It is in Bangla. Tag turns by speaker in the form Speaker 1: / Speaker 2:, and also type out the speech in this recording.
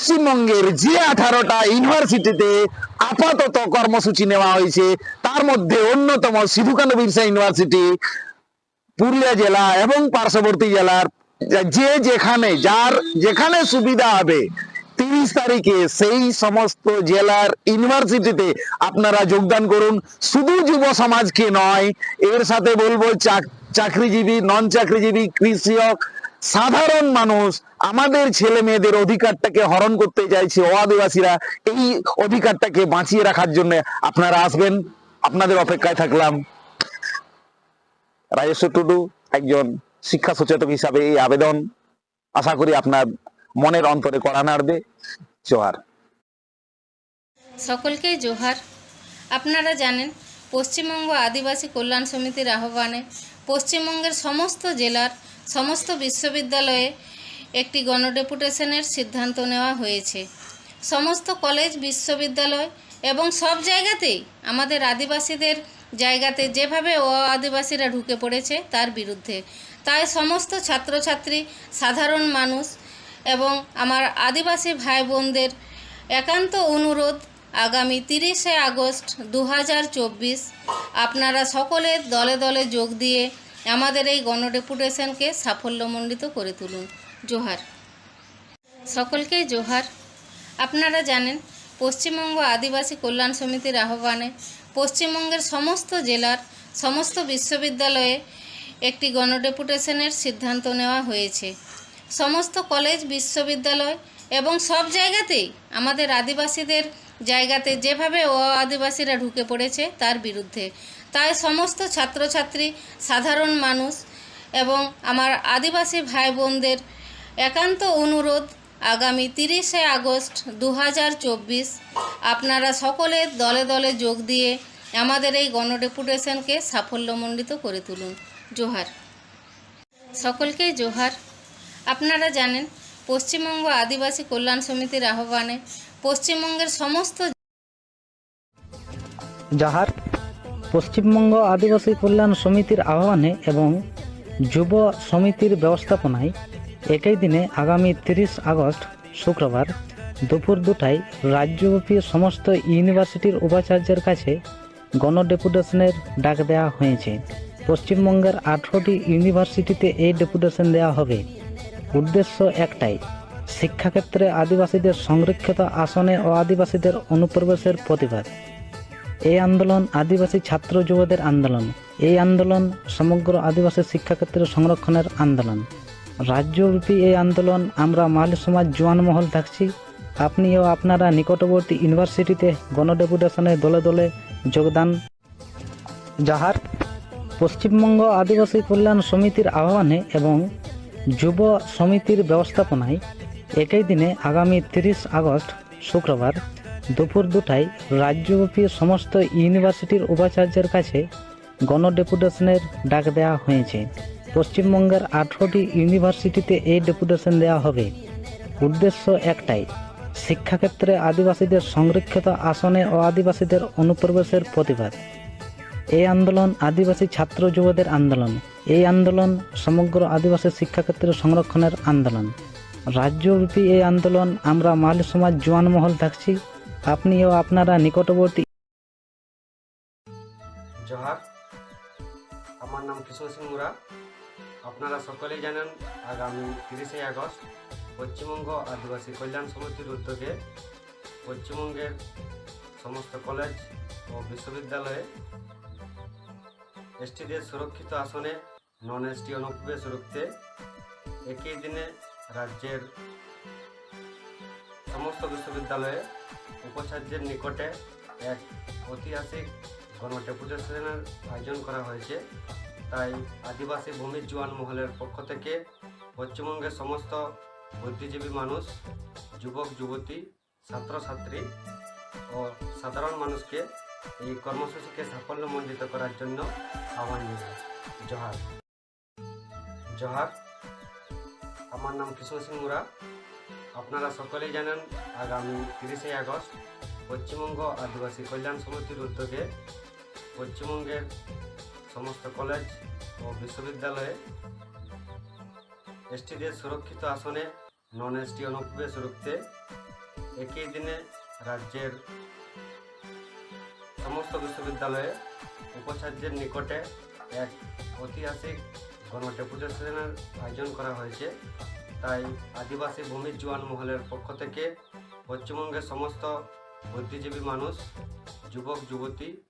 Speaker 1: পশ্চিমবঙ্গের যে আঠারোটা ইউনিভার্সিটিতে আপাতত কর্মসূচি নেওয়া হয়েছে, তার মধ্যে অন্যতম সিধু কানু বিরসা ইউনিভার্সিটি, পুরুলিয়া জেলা এবং পার্শ্ববর্তী জেলার যে যেখানে, যার যেখানে সুবিধা হবে, তিরিশ তারিখে সেই সমস্ত জেলার ইউনিভার্সিটিতে আপনারা যোগদান করুন। শুধু যুব সমাজকে নয়, এর সাথে বলব চাক- চাকরিজীবী নন চাকরিজীবী কৃষক সাধারণ মানুষ, আমাদের ছেলে মেয়েদের অধিকারটাকে হরণ করতে চাইছে ও আদিবাসীরা এই অধিকারটাকে বাঁচিয়ে রাখার জন্য আপনারা আসবেন। আপনাদের অপেক্ষায় থাকলাম। রাজেশ্বর টুডু একজন শিক্ষা সচেতক হিসাবে এই আবেদন আশা করি আপনার মনের অন্তরে কড়া নাড়বে। জোহার।
Speaker 2: সকলকেই জোহার। আপনারা জানেন, পশ্চিমবঙ্গ আদিবাসী কল্যাণ সমিতির আহ্বানে পশ্চিমবঙ্গের সমস্ত জেলার সমস্ত বিশ্ববিদ্যালয়ে একটি গণডেপুটেশনের সিদ্ধান্ত নেওয়া হয়েছে। সমস্ত কলেজ, বিশ্ববিদ্যালয় এবং সব জায়গাতেই আমাদের আদিবাসীদের জায়গাতে যেভাবে ও আদিবাসীরা ঢুকে পড়েছে তার বিরুদ্ধে। তাই সমস্ত ছাত্রছাত্রী, সাধারণ মানুষ এবং আমার আদিবাসী ভাই বোনদের একান্ত অনুরোধ, আগামী তিরিশে আগস্ট দু হাজার চব্বিশ আপনারা সকলে দলে দলে যোগ দিয়ে আমাদের এই গণডেপুটেশনকে সাফল্যমণ্ডিত করে তুলুন। জোহার। সকলকেই জোহার। আপনারা জানেন, পশ্চিমবঙ্গ আদিবাসী কল্যাণ সমিতির আহ্বানে পশ্চিমবঙ্গের সমস্ত জেলার সমস্ত বিশ্ববিদ্যালয়ে একটি গণডেপুটেশনের সিদ্ধান্ত নেওয়া হয়েছে। সমস্ত কলেজ, বিশ্ববিদ্যালয় এবং সব জায়গাতেই আমাদের আদিবাসীদের জায়গাতে যেভাবে ও আদিবাসীরা ঢুকে পড়েছে তার বিরুদ্ধে। তাই সমস্ত ছাত্রছাত্রী, সাধারণ মানুষ এবং আমার আদিবাসী ভাই বোনদের একান্ত অনুরোধ, আগামী তিরিশে আগস্ট দু হাজার চব্বিশ আপনারা সকলে দলে দলে যোগ দিয়ে আমাদের এই গণডেপুটেশনকে সাফল্যমণ্ডিত করে তুলুন। জোহার। সকলকেই জোহার। আপনারা জানেন পশ্চিমবঙ্গ আদিবাসী কল্যাণ সমিতির আহ্বানে পশ্চিমবঙ্গের সমস্ত
Speaker 3: যাহার পশ্চিমবঙ্গ আদিবাসী কল্যাণ সমিতির আহ্বানে এবং যুব সমিতির ব্যবস্থাপনায় একই দিনে আগামী তিরিশ আগস্ট শুক্রবার দুপুর দুটায় রাজ্যব্যাপী সমস্ত ইউনিভার্সিটির উপাচার্যের কাছে গণডেপুটেশনের ডাক দেওয়া হয়েছে। পশ্চিমবঙ্গের আঠারোটি ইউনিভার্সিটিতে এই ডেপুটেশন দেওয়া হবে। উদ্দেশ্য একটাই, শিক্ষাক্ষেত্রে আদিবাসীদের সংরক্ষিত আসনে ও আদিবাসীদের অনুপ্রবেশের প্রতিবাদ। এই আন্দোলন আদিবাসী ছাত্র যুবদের আন্দোলন। এই আন্দোলন সমগ্র আদিবাসী শিক্ষাক্ষেত্রে সংরক্ষণের আন্দোলন। রাজ্যব্যাপী এই আন্দোলন আমরা মালি সমাজ জোয়ান মহল থাকছি। আপনিও আপনারা নিকটবর্তী ইউনিভার্সিটিতে গণডেপুটেশনে দলে দলে যোগদান। যাহার পশ্চিমবঙ্গ আদিবাসী কল্যাণ সমিতির আহ্বানে এবং যুব সমিতির ব্যবস্থাপনায় একই দিনে আগামী তিরিশ আগস্ট শুক্রবার দুপুর দুটায় রাজ্যব্যাপী সমস্ত ইউনিভার্সিটির উপাচার্যের কাছে গণডেপুটেশনের ডাক দেওয়া হয়েছে। পশ্চিমবঙ্গের আঠারোটি ইউনিভার্সিটিতে এই ডেপুটেশন দেওয়া হবে। উদ্দেশ্য একটাই, শিক্ষাক্ষেত্রে আদিবাসীদের সংরক্ষিত আসনে ও আদিবাসীদের অনুপ্রবেশের প্রতিবাদ। এই আন্দোলন আদিবাসী ছাত্র যুবদের আন্দোলন। এই আন্দোলন সমগ্র আদিবাসী শিক্ষাক্ষেত্রে সংরক্ষণের আন্দোলন। রাজ্যব্যাপী এই আন্দোলন আমরা মালি সমাজ জোয়ান মহল থাকছি। আপনিও আপনারা নিকটবর্তী
Speaker 4: জোহার, আমার নাম কৃষ্ণ সিং মুরা। আপনারা সকলেই জানেন আগামী তিরিশে আগস্ট পশ্চিমবঙ্গ আদিবাসী কল্যাণ সমিতির উদ্যোগে পশ্চিমবঙ্গের সমস্ত কলেজ ও বিশ্ববিদ্যালয়ে এসটিদের সুরক্ষিত আসনে নন এসটি অনুপ্রবেশ রুখতে একই দিনে রাজ্যের সমস্ত বিশ্ববিদ্যালয়ে উপাচার্যের নিকটে এক ঐতিহাসিক গণডেপুটেশনের আয়োজন করা হয়েছে। তাই আদিবাসী ভূমির জোয়ান মহলের পক্ষ থেকে পশ্চিমবঙ্গের সমস্ত বুদ্ধিজীবী মানুষ, যুবক, যুবতী, ছাত্রছাত্রী ও সাধারণ মানুষকে এই কর্মসূচিকে সাফল্যমণ্ডিত করার জন্য আহ্বান জানাই জোহার। জোহার, আমার নাম কৃষ্ণ সিং মুরা। আপনারা সকলেই জানেন আগামী তিরিশে আগস্ট পশ্চিমবঙ্গ আদিবাসী কল্যাণ সমিতির উদ্যোগে পশ্চিমবঙ্গের সমস্ত কলেজ ও বিশ্ববিদ্যালয়ে এসটিদের সুরক্ষিত আসনে নন এসটি অনুপ্রবেশ রুখতে একই দিনে রাজ্যের সমস্ত বিশ্ববিদ্যালয়ে উপাচার্যের নিকটে এক ঐতিহাসিক গণ ডেপুটেশনের আয়োজন করা হয়েছে। তাই আদিবাসী ভূমির জোয়ান মহলের পক্ষ থেকে পশ্চিমবঙ্গের সমস্ত বুদ্ধিজীবী মানুষ, যুবক, যুবতী